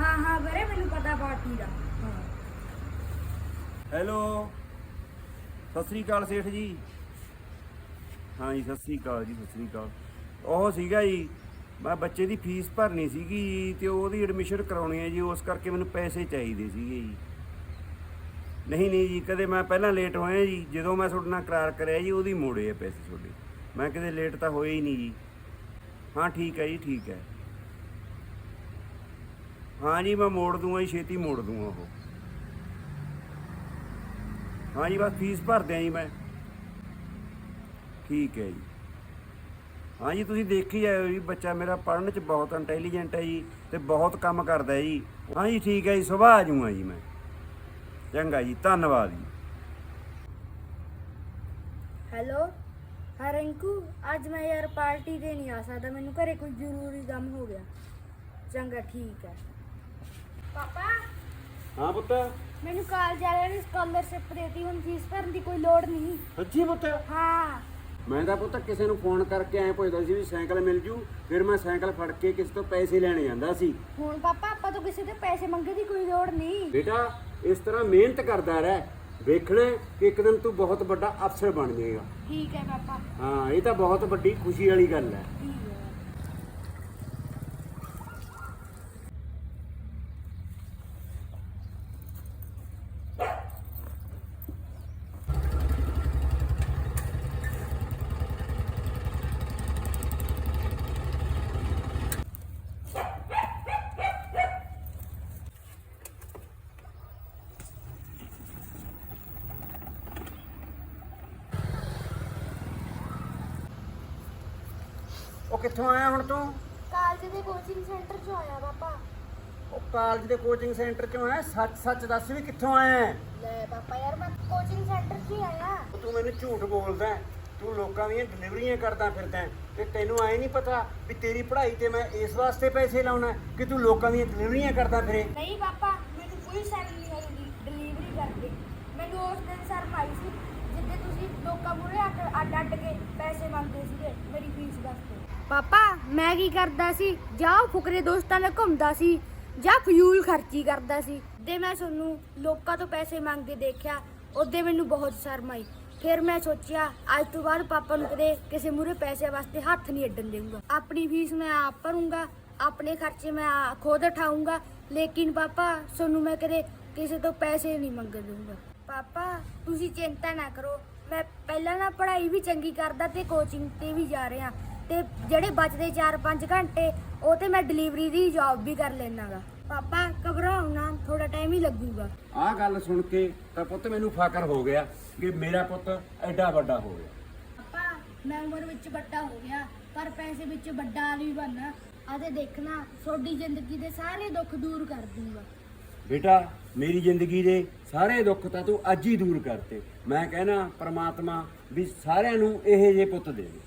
ਹਾਂ ਹਾਂ, ਵੀਰੇ, ਮੈਨੂੰ ਪਤਾ ਪਾਰਟੀ ਦਾ। ਹੈਲੋ। ਸਤਿ ਸ੍ਰੀ ਅਕਾਲ ਸੇਠ ਜੀ। ਹਾਂ ਜੀ, ਸਤਿ ਸ੍ਰੀ ਅਕਾਲ ਜੀ, ਸਤਿ ਸ੍ਰੀ ਅਕਾਲ। ਉਹ ਸੀਗਾ ਜੀ, ਮੈਂ ਬੱਚੇ ਦੀ ਫੀਸ ਭਰਨੀ ਸੀਗੀ ਜੀ, ਤੇ ਉਹਦੀ ਐਡਮਿਸ਼ਨ ਕਰਾਉਣੀ ਹੈ ਜੀ, ਉਸ ਕਰਕੇ ਮੈਨੂੰ ਪੈਸੇ ਚਾਹੀਦੇ ਸੀਗੇ ਜੀ। ਨਹੀਂ ਨਹੀਂ ਜੀ, ਕਦੇ ਮੈਂ ਪਹਿਲਾਂ ਲੇਟ ਹੋਇਆ ਜੀ, ਜਦੋਂ ਮੈਂ ਤੁਹਾਡੇ ਨਾਲ ਕਰਾਰ ਕਰਿਆ ਜੀ, ਉਹਦੀ ਮੋੜੇ ਆ ਪੈਸੇ ਤੁਹਾਡੇ। ਮੈਂ ਕਦੇ ਲੇਟ ਤਾਂ ਹੋਇਆ ਹੀ ਨਹੀਂ ਜੀ। ਹਾਂ, ਠੀਕ ਹੈ ਜੀ, ਠੀਕ ਹੈ। ਹਾਂ ਜੀ, ਮੈਂ ਮੋੜ ਦੂੰਗਾ ਜੀ, ਛੇਤੀ ਮੋੜ ਦੂੰਗਾ ਉਹ। ਹਾਂ ਜੀ, ਬਸ ਫੀਸ ਭਰ ਦਿਆਂ ਜੀ ਮੈਂ। ਠੀਕ ਹੈ ਜੀ। ਹਾਂ ਜੀ, ਤੁਸੀਂ ਦੇਖੀ ਜਾਇਓ ਜੀ, ਬੱਚਾ ਮੇਰਾ ਪੜ੍ਹਨ ਚ ਬਹੁਤ ਇੰਟੈਲੀਜੈਂਟ ਹੈ ਜੀ ਤੇ ਬਹੁਤ ਕੰਮ ਕਰਦਾ ਹੈ ਜੀ। ਹਾਂ ਜੀ, ਠੀਕ ਹੈ ਜੀ ਸੁਬਾਹ ਆ ਜਾਊਂਗਾ ਜੀ ਮੈਂ। ਚੰਗਾ ਜੀ, ਧੰਨਵਾਦ ਜੀ। ਹੈਲੋ ਹਾਂ ਰਿੰਕੂ ਅੱਜ ਮੈਂ ਯਾਰ ਪਾਰਟੀ ਤੇ ਨਹੀਂ ਆ ਸਕਦਾ, ਮੈਨੂੰ ਘਰੇ ਕੋਈ ਜ਼ਰੂਰੀ ਕੰਮ ਹੋ ਗਿਆ। ਚੰਗਾ, ਠੀਕ ਹੈ। ਪਾਪਾ ਹਾਂ ਪੁੱਤ। ਮੈਨੂੰ ਕਾਲਜ ਵਾਲਿਆਂ ਨੇ ਸਕਾਲਰਸ਼ਿਪ ਦੇਤੀ ਹੁਣ ਫੀਸ ਭਰਨ ਦੀ ਕੋਈ ਲੋੜ ਨਹੀਂ। ਸੱਚੀ ਪੁੱਤ? ਹਾਂ। ਮੈਂ ਤਾਂ ਪੁੱਤ ਕਿਸੇ ਨੂੰ ਫੋਨ ਕਰਕੇ ਐ ਪੁੱਛਦਾ ਸੀ ਵੀ ਸਾਈਕਲ ਮਿਲ ਜੂ ਫਿਰ ਮੈਂ ਸਾਈਕਲ ਫੜ ਕੇ ਕਿਸੇ ਤੋਂ ਪੈਸੇ ਲੈਣ ਜਾਂਦਾ ਸੀ। ਹੁਣ ਪਾਪਾ ਆਪਾਂ ਤੋਂ ਕਿਸੇ ਤੋਂ ਪੈਸੇ ਮੰਗੇ ਦੀ ਕੋਈ ਲੋੜ ਨਹੀਂ। ਬੇਟਾ ਇਸ ਤਰ੍ਹਾਂ ਮਿਹਨਤ ਕਰਦਾ ਰਹਿ। ਵੇਖਣਾ ਕਿ ਇੱਕ ਦਿਨ ਤੂੰ ਬਹੁਤ ਵੱਡਾ ਅਫਸਰ ਬਣ ਜਾਏਗਾ। ਠੀਕ ਹੈ ਪਾਪਾ। ਹਾਂ ਇਹ ਤਾਂ ਬਹੁਤ ਵੱਡੀ ਖੁਸ਼ੀ ਵਾਲੀ ਗੱਲ ਹੈ। ਠੀਕ ਹੈ ਉਹ ਕਿੱਥੋਂ ਆਇਆ ਹੁਣ ਤੂੰ? ਕਾਲਜ ਦੇ ਕੋਚਿੰਗ ਸੈਂਟਰ ਚੋਂ ਆਇਆ ਪਾਪਾ। ਉਹ ਕਾਲਜ ਦੇ ਕੋਚਿੰਗ ਸੈਂਟਰ ਚੋਂ ਆਇਆ? ਸੱਚ ਸੱਚ ਦੱਸ ਵੀ ਕਿੱਥੋਂ ਆਇਆ ਹੈ? ਲੈ ਪਾਪਾ ਯਾਰ ਮੈਂ ਕੋਚਿੰਗ ਸੈਂਟਰ 'ਚ ਹੀ ਆਇਆ। ਤੂੰ ਮੈਨੂੰ ਝੂਠ ਬੋਲਦਾ ਹੈ। ਤੂੰ ਲੋਕਾਂ ਦੀਆਂ ਡਿਲੀਵਰੀਆਂ ਕਰਦਾ ਫਿਰਦਾ ਹੈ। ਤੇ ਤੈਨੂੰ ਐ ਨਹੀਂ ਪਤਾ ਵੀ ਤੇਰੀ ਪੜ੍ਹਾਈ ਤੇ ਮੈਂ ਇਸ ਵਾਸਤੇ ਪੈਸੇ ਲਾਉਣਾ ਹੈ ਕਿ ਤੂੰ ਲੋਕਾਂ ਦੀਆਂ ਡਿਲੀਵਰੀਆਂ ਕਰਦਾ ਫਿਰੇ? ਨਹੀਂ ਪਾਪਾ ਮੈਨੂੰ ਕੋਈ ਸੈਲਰੀ ਨਹੀਂ ਆਈ ਡਿਲੀਵਰੀ ਕਰਕੇ। ਮੈਨੂੰ ਉਸ ਦਿਨ ਸਰ ਪਾਈ ਸੀ ਜਿੱਦੇ ਤੁਸੀਂ ਲੋਕਾਂ ਮੂਹਰੇ ਅੱਡ ਅੱਡ ਕੇ ਪੈਸੇ ਮੰਗਦੇ ਸੀਗੇ ਮੇਰੀ ਫੀਸ ਵਾਸਤੇ। ਪਾਪਾ, ਮੈਂ ਕੀ ਕਰਦਾ ਸੀ? ਜਾਂ ਉਹ ਫੁਕਰੇ ਦੋਸਤਾਂ ਨਾਲ ਘੁੰਮਦਾ ਸੀ, ਜਾਂ ਫਿਊਲ ਖਰਚੀ ਕਰਦਾ ਸੀ। ਦੇ ਮੈਂ ਤੁਹਾਨੂੰ ਲੋਕਾਂ ਤੋਂ ਪੈਸੇ ਮੰਗਦੇ ਦੇਖਿਆ, ਉਹਦੇ ਮੈਨੂੰ ਬਹੁਤ ਸ਼ਰਮ ਆਈ। ਫਿਰ ਮੈਂ ਸੋਚਿਆ, ਅੱਜ ਤੋਂ ਬਾਅਦ ਪਾਪਾ ਨੂੰ ਕਦੇ ਕਿਸੇ ਮੂਹਰੇ ਪੈਸੇ ਵਾਸਤੇ ਹੱਥ ਨਹੀਂ ਅੱਡਣ ਦੇਊਂਗਾ। ਆਪਣੀ ਫੀਸ ਮੈਂ ਆਪ ਭਰੂੰਗਾ, ਆਪਣੇ ਖਰਚੇ ਮੈਂ ਖੁਦ ਉਠਾਊਂਗਾ, ਲੇਕਿਨ ਪਾਪਾ, ਤੁਹਾਨੂੰ ਮੈਂ ਕਦੇ ਕਿਸੇ ਤੋਂ ਪੈਸੇ ਨਹੀਂ ਮੰਗਣ ਦੂੰਗਾ ਪਾਪਾ, ਤੁਸੀਂ ਚਿੰਤਾ ਨਾ ਕਰੋ, ਮੈਂ ਪਹਿਲਾਂ ਨਾ ਪੜ੍ਹਾਈ ਵੀ ਚੰਗੀ ਕਰਦਾ ਤੇ ਕੋਚਿੰਗ ਤੇ ਵੀ ਜਾ ਰਿਹਾ। ਤੇ ਜਿਹੜੇ ਬਚਦੇ 4-5 ਘੰਟੇ ਉਹ ਤੇ ਮੈਂ ਡਿਲੀਵਰੀ ਦੀ ਜੌਬ ਵੀ ਕਰ ਲੈਣਾਗਾ ਪਾਪਾ ਘਬਰਾਓ ਨਾ ਥੋੜਾ ਟਾਈਮ ਹੀ ਲੱਗੂਗਾ। ਆਹ ਗੱਲ ਸੁਣ ਕੇ ਤਾਂ ਪੁੱਤ ਮੈਨੂੰ ਫਖਰ ਹੋ ਗਿਆ ਕਿ ਮੇਰਾ ਪੁੱਤ ਐਡਾ ਵੱਡਾ ਹੋ ਗਿਆ। ਪਾਪਾ ਮੈਂ ਉਮਰ ਵਿੱਚ ਵੱਡਾ ਹੋ ਗਿਆ ਪਰ ਪੈਸੇ ਵਿੱਚ ਵੱਡਾ ਵੀ ਬਣਨਾ ਅਤੇ ਦੇਖਣਾ ਤੁਹਾਡੀ ਜ਼ਿੰਦਗੀ ਦੇ ਸਾਰੇ ਦੁੱਖ ਦੂਰ ਕਰ ਦੂੰਗਾ। ਬੇਟਾ ਮੇਰੀ ਜ਼ਿੰਦਗੀ ਦੇ ਸਾਰੇ ਦੁੱਖ ਤਾਂ ਤੂੰ ਅੱਜ ਹੀ ਦੂਰ ਕਰਤੇ। ਮੈਂ ਕਹਿਣਾ ਪ੍ਰਮਾਤਮਾ ਵੀ ਸਾਰਿਆਂ ਨੂੰ ਇਹੋ ਜਿਹੇ ਪੁੱਤ ਦੇ ਦੇ।